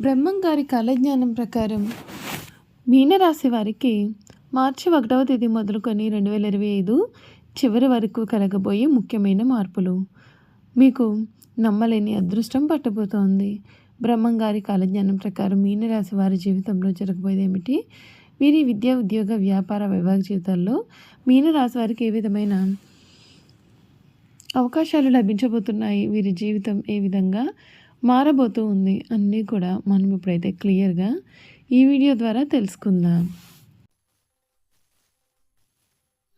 బ్రహ్మం గారి కాలజ్ఞానం ప్రకారం మీనరాశి వారికి మార్చి ఒకటవ తేదీ మొదలుకొని రెండు వేల ఇరవై ఐదు చివరి వరకు కలగబోయే ముఖ్యమైన మార్పులు. మీకు నమ్మలేని అదృష్టం పట్టబోతోంది. బ్రహ్మం గారి కాలజ్ఞానం ప్రకారం మీనరాశి వారి జీవితంలో జరగబోయేది ఏమిటి? వీరి విద్యా ఉద్యోగ వ్యాపార వైవాహిక జీవితాల్లో మీనరాశి వారికి ఏ విధమైన అవకాశాలు లభించబోతున్నాయి? వీరి జీవితం ఏ విధంగా మారబోతూ ఉంది. అన్నీ కూడా మనం ఇప్పుడైతే క్లియర్గా ఈ వీడియో ద్వారా తెలుసుకుందాం.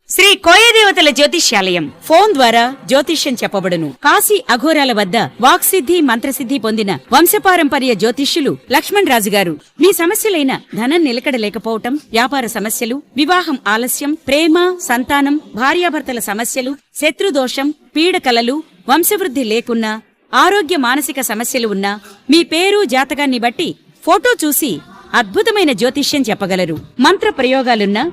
శ్రీ కోయదేవతల జ్యోతిష్యాలయం ఫోన్ ద్వారా జ్యోతిష్యం చెప్పబడును. కాశీ అఘోరాల వద్ద వాక్సిద్ధి మంత్రసిద్ధి పొందిన వంశపారంపర్య జ్యోతిష్యులు లక్ష్మణ్ రాజు గారు. మీ సమస్యలైన ధనం నిలకడ లేకపోవటం వ్యాపార సమస్యలు వివాహం ఆలస్యం ప్రేమ సంతానం భార్యాభర్తల సమస్యలు శత్రుదోషం పీడకలలు వంశవృద్ధి లేకున్నా ఆరోగ్య మానసిక సమస్యలు ఉన్నా మీ పేరు జాతకాన్ని బట్టి ఫోటో చూసి అద్భుతమైన జ్యోతిష్యం చెప్పగలరు. మంత్ర ప్రయోగాలున్నా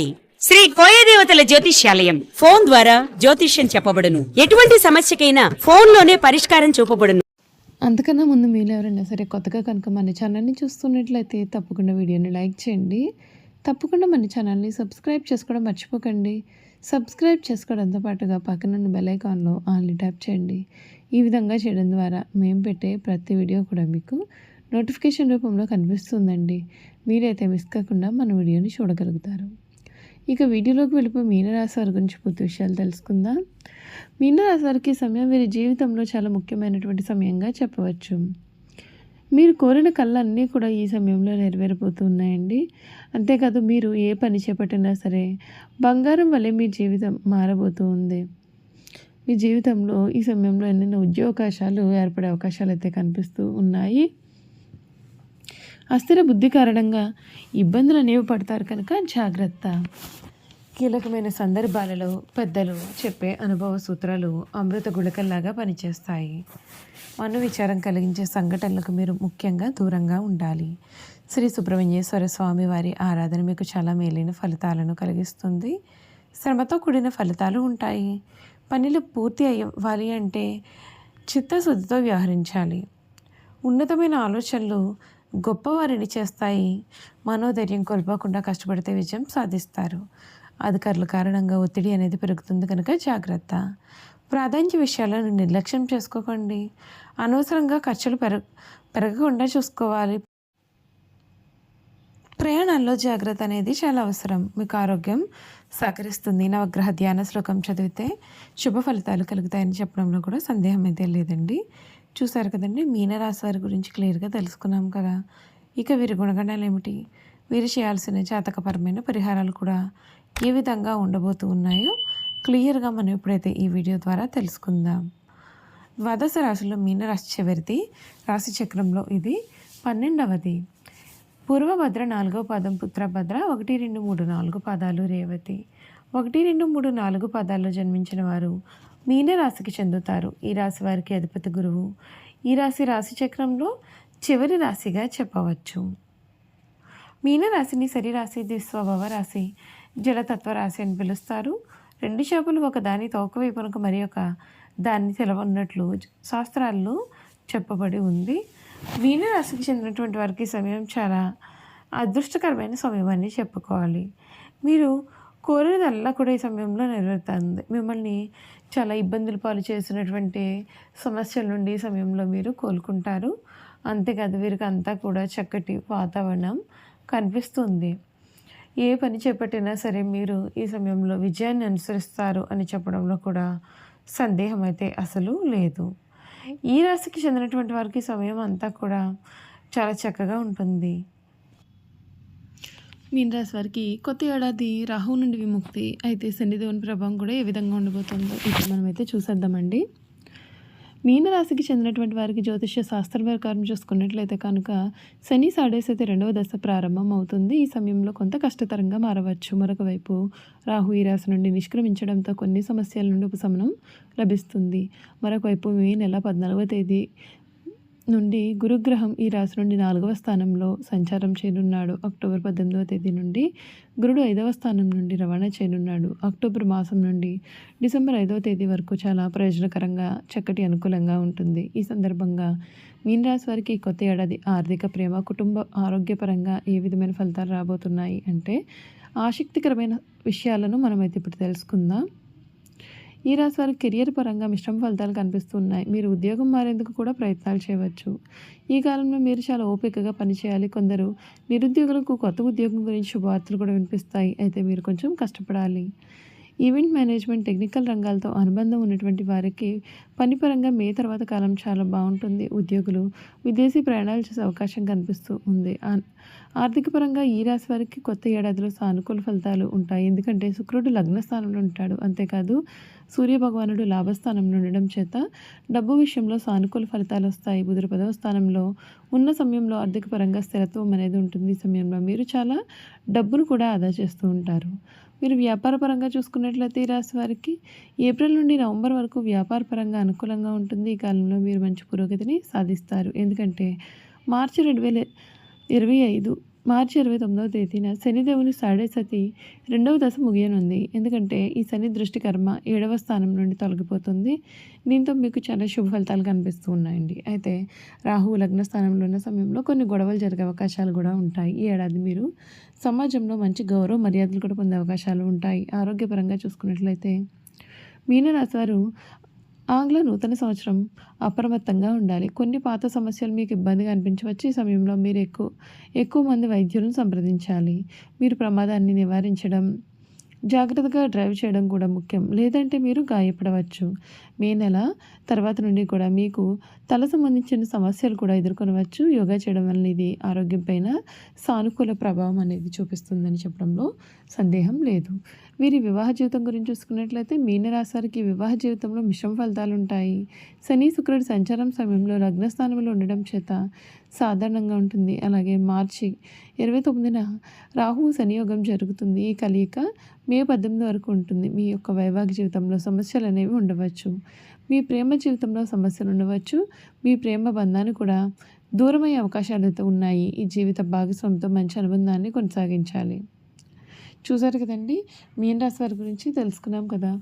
శ్రీ కోయదేవతల జ్యోతిష్యాలయం. ఫోన్ ద్వారా జ్యోతిష్యం చెప్పబడును. ఎటువంటి సమస్యకైనా ఫోన్లోనే పరిష్కారం చూపబడును. అంతకన్నా ముందు మీరు ఎవరైనా సరే కొత్తగా కనుక మన ఛానల్ని చూస్తున్నట్లయితే తప్పకుండా వీడియోని లైక్ చేయండి. తప్పకుండా మన ఛానల్ని సబ్స్క్రైబ్ చేసుకోవడం మర్చిపోకండి. సబ్స్క్రైబ్ చేసుకోవడంతో పాటుగా పక్కనున్న బెల్ ఐకాన్లో ఆన్లీ ట్యాప్ చేయండి. ఈ విధంగా చేయడం ద్వారా మేము పెట్టే ప్రతి వీడియో కూడా మీకు నోటిఫికేషన్ రూపంలో కనిపిస్తుందండి. మీరైతే మిస్ కాకుండా మన వీడియోని చూడగలుగుతారు. ఇక వీడియోలోకి వెళ్ళిపోయి మీనరాశి వారి గురించి పూర్తి విషయాలు తెలుసుకుందాం. మీనరాశి వారికి ఈ సమయం వీరి జీవితంలో చాలా ముఖ్యమైనటువంటి సమయంగా చెప్పవచ్చు. మీరు కోరిన కళ్ళన్నీ కూడా ఈ సమయంలో నెరవేరిపోతూ ఉన్నాయండి. అంతేకాదు మీరు ఏ పని చేపట్టినా సరే బంగారం వల్లే మీ జీవితం మారబోతూ ఉంది. మీ జీవితంలో ఈ సమయంలో ఎన్నెన్నో ఉద్యోగవకాశాలు ఏర్పడే అవకాశాలు అయితే కనిపిస్తూ ఉన్నాయి. అస్థిర బుద్ధి కారణంగా ఇబ్బందులు అనేవి పడతారు కనుక జాగ్రత్త. కీలకమైన సందర్భాలలో పెద్దలు చెప్పే అనుభవ సూత్రాలు అమృత గుళకల్లాగా పనిచేస్తాయి. మను విచారం కలిగించే సంఘటనలకు మీరు ముఖ్యంగా దూరంగా ఉండాలి. శ్రీ సుబ్రహ్మణ్యేశ్వర స్వామి వారి ఆరాధన మీకు చాలా మేలైన ఫలితాలను కలిగిస్తుంది. శ్రమతో కూడిన ఫలితాలు ఉంటాయి. పనులు పూర్తి అవ్వాలి అంటే చిత్తశుద్ధితో వ్యవహరించాలి. ఉన్నతమైన ఆలోచనలు గొప్పవారిని చేస్తాయి. మనోధైర్యం కోల్పోకుండా కష్టపడితే విజయం సాధిస్తారు. అధికారుల కారణంగా ఒత్తిడి అనేది పెరుగుతుంది కనుక జాగ్రత్త. ప్రాధాన్య విషయాలను నిర్లక్ష్యం చేసుకోకండి. అనవసరంగా ఖర్చులు పెరగ పెరగకుండా చూసుకోవాలి. ప్రయాణాల్లో జాగ్రత్త అనేది చాలా అవసరం. మీకు ఆరోగ్యం సహకరిస్తుంది. నవగ్రహ ధ్యాన శ్లోకం చదివితే శుభ ఫలితాలు కలుగుతాయని చెప్పడంలో కూడా సందేహం అయితే లేదండి. చూసారు కదండి? మీనరాశి వారి గురించి క్లియర్గా తెలుసుకున్నాం కదా. ఇక వీరి గుణగణాలు ఏమిటి? వీరు చేయాల్సిన జాతకపరమైన పరిహారాలు కూడా ఏ విధంగా ఉండబోతూ ఉన్నాయో క్లియర్గా మనం ఇప్పుడైతే ఈ వీడియో ద్వారా తెలుసుకుందాం. ద్వాదశ రాశిలో మీనరాశి చివరిది రాశి చక్రంలో ఇది పన్నెండవది. పూర్వభద్ర నాలుగో పదం పుత్రభద్ర ఒకటి రెండు మూడు నాలుగు పదాలు రేవతి. ఒకటి రెండు మూడు నాలుగు పదాల్లో జన్మించిన వారు మీన రాశికి చెందుతారు. ఈ రాశి వారికి అధిపతి గురువు. ఈ రాశి రాశి చక్రంలో చివరి రాశిగా చెప్పవచ్చు. మీన రాశిని సరి రాశి రాశి జలతత్వ రాశి అని పిలుస్తారు. రెండు చేపలు ఒక దాని తోక వైపునకు మరి ఒక దాన్ని తెలవన్నట్లు శాస్త్రాల్లో చెప్పబడి ఉంది. మీనరాశికి చెందినటువంటి వారికి సమయం చాలా అదృష్టకరమైన సమయం అని చెప్పుకోవాలి. మీరు కోరేదల్లా కూడా ఈ సమయంలో నెరవేరుతుంది. మిమ్మల్ని చాలా ఇబ్బందులు పాలు చేసినటువంటి సమస్యల నుండి ఈ సమయంలో మీరు కోలుకుంటారు. అంతేకాదు వీరికి అంతా కూడా చక్కటి వాతావరణం కనిపిస్తుంది. ఏ పని చేపట్టినా సరే మీరు ఈ సమయంలో విజయాన్ని అనుసరిస్తారు అని చెప్పడంలో కూడా సందేహం అయితే అసలు లేదు. ఈ రాశికి చెందినటువంటి వారికి సమయం అంతా కూడా చాలా చక్కగా ఉంటుంది. మీన వారికి కొత్త ఏడాది రాహు నుండి విముక్తి అయితే శనిదేవుని ప్రభావం కూడా ఏ విధంగా ఉండబోతుందో ఇప్పుడు మనమైతే చూసేద్దామండి. మీనరాశికి చెందినటువంటి వారికి జ్యోతిష్య శాస్త్రం ప్రకారం చూసుకున్నట్లయితే కనుక శని సాడేసైతే రెండవ దశ ప్రారంభం అవుతుంది. ఈ సమయంలో కొంత కష్టతరంగా మారవచ్చు. మరొక వైపు రాహు ఈ రాశి నుండి నిష్క్రమించడంతో కొన్ని సమస్యల నుండి ఉపశమనం లభిస్తుంది. మరొకవైపు మే నెల పద్నాలుగవ తేదీ నుండి గురుగ్రహం ఈ రాశి నుండి నాలుగవ స్థానంలో సంచారం చేయనున్నాడు. అక్టోబర్ పద్దెనిమిదవ తేదీ నుండి గురుడు ఐదవ స్థానం నుండి రవాణా చేయనున్నాడు. అక్టోబర్ మాసం నుండి డిసెంబర్ ఐదవ తేదీ వరకు చాలా ప్రయోజనకరంగా చక్కటి అనుకూలంగా ఉంటుంది. ఈ సందర్భంగా మీనరాశి వారికి ఈ కొత్త ఏడాది ఆర్థిక ప్రేమ కుటుంబ ఆరోగ్యపరంగా ఏ విధమైన ఫలితాలు రాబోతున్నాయి అంటే ఆసక్తికరమైన విషయాలను మనమైతే ఇప్పుడు తెలుసుకుందాం. ఈ రాశి వారికి కెరియర్ పరంగా మిశ్రమ ఫలితాలు కనిపిస్తున్నాయి. మీరు ఉద్యోగం మారేందుకు కూడా ప్రయత్నాలు చేయవచ్చు. ఈ కాలంలో మీరు చాలా ఓపికగా పనిచేయాలి. కొందరు నిరుద్యోగులకు కొత్త ఉద్యోగం గురించి శుభవార్తలు కూడా వినిపిస్తాయి. అయితే మీరు కొంచెం కష్టపడాలి. ఈవెంట్ మేనేజ్మెంట్ టెక్నికల్ రంగాలతో అనుబంధం ఉన్నటువంటి వారికి పనిపరంగా మే తర్వాత కాలం చాలా బాగుంటుంది. ఉద్యోగులు విదేశీ ప్రయాణాలు చేసే అవకాశం కనిపిస్తూ ఉంది. ఆర్థిక పరంగా ఈ రాశి వారికి కొత్త ఏడాదిలో సానుకూల ఫలితాలు ఉంటాయి. ఎందుకంటే శుక్రుడు లగ్న స్థానంలో ఉంటాడు. అంతేకాదు సూర్య భగవానుడు లాభస్థానంలో ఉండడం చేత డబ్బు విషయంలో సానుకూల ఫలితాలు వస్తాయి. బుధుడు పదవ స్థానంలో ఉన్న సమయంలో ఆర్థిక పరంగా స్థిరత్వం అనేది ఉంటుంది. ఈ సమయంలో మీరు చాలా డబ్బును కూడా ఆదా చేస్తూ ఉంటారు. మీరు వ్యాపారపరంగా చూసుకున్నట్లయితే ఈ రాశి వారికి ఏప్రిల్ నుండి నవంబర్ వరకు వ్యాపారపరంగా అనుకూలంగా ఉంటుంది. ఈ కాలంలో మీరు మంచి పురోగతిని సాధిస్తారు. ఎందుకంటే మార్చి రెండు వేల ఇరవై ఐదు మార్చి ఇరవై తొమ్మిదవ తేదీన శనిదేవుని సాడే సతి రెండవ దశ ముగియనుంది. ఎందుకంటే ఈ శని దృష్టి కర్మ ఏడవ స్థానం నుండి తొలగిపోతుంది. దీంతో మీకు చాలా శుభ ఫలితాలు కనిపిస్తూ ఉన్నాయండి. అయితే రాహు లగ్న స్థానంలో ఉన్న సమయంలో కొన్ని గొడవలు జరిగే అవకాశాలు కూడా ఉంటాయి. ఈ ఏడాది మీరు సమాజంలో మంచి గౌరవ మర్యాదలు కూడా పొందే అవకాశాలు ఉంటాయి. ఆరోగ్యపరంగా చూసుకున్నట్లయితే మీనరాశి వారు ఆంగ్ల నూతన సంవత్సరం అప్రమత్తంగా ఉండాలి. కొన్ని పాత సమస్యలు మీకు ఇబ్బందిగా అనిపించవచ్చు. ఈ సమయంలో మీరు ఎక్కువ ఎక్కువ మంది వైద్యులను సంప్రదించాలి. మీరు ప్రమాదాన్ని నివారించడం జాగ్రత్తగా డ్రైవ్ చేయడం కూడా ముఖ్యం. లేదంటే మీరు గాయపడవచ్చు. మే నెల తర్వాత నుండి కూడా మీకు తల సంబంధించిన సమస్యలు కూడా ఎదుర్కొనవచ్చు. యోగా చేయడం వల్ల ఇది ఆరోగ్యం పైన సానుకూల ప్రభావం అనేది చూపిస్తుందని చెప్పడంలో సందేహం లేదు. వీరి వివాహ జీవితం గురించి చూసుకున్నట్లయితే మీనరాశారికి వివాహ జీవితంలో మిశ్రమ ఫలితాలు ఉంటాయి. శని శుక్రుడి సంచారం సమయంలో లగ్నస్థానంలో ఉండడం చేత సాధారణంగా ఉంటుంది. అలాగే మార్చి ఇరవై తొమ్మిదిన రాహు శనియోగం జరుగుతుంది. ఈ కలయిక మే పద్దెనిమిది వరకు ఉంటుంది. మీ యొక్క వైవాహిక జీవితంలో సమస్యలు అనేవి ఉండవచ్చు. మీ ప్రేమ జీవితంలో సమస్యలు ఉండవచ్చు. మీ ప్రేమ బంధాన్ని కూడా దూరమయ్యే అవకాశాలు అయితే ఉన్నాయి. ఈ జీవిత భాగస్వామితో మంచి అనుబంధాన్ని కొనసాగించాలి. చూసారు కదండి? మీన రాశి వారి గురించి తెలుసుకున్నాం కదా?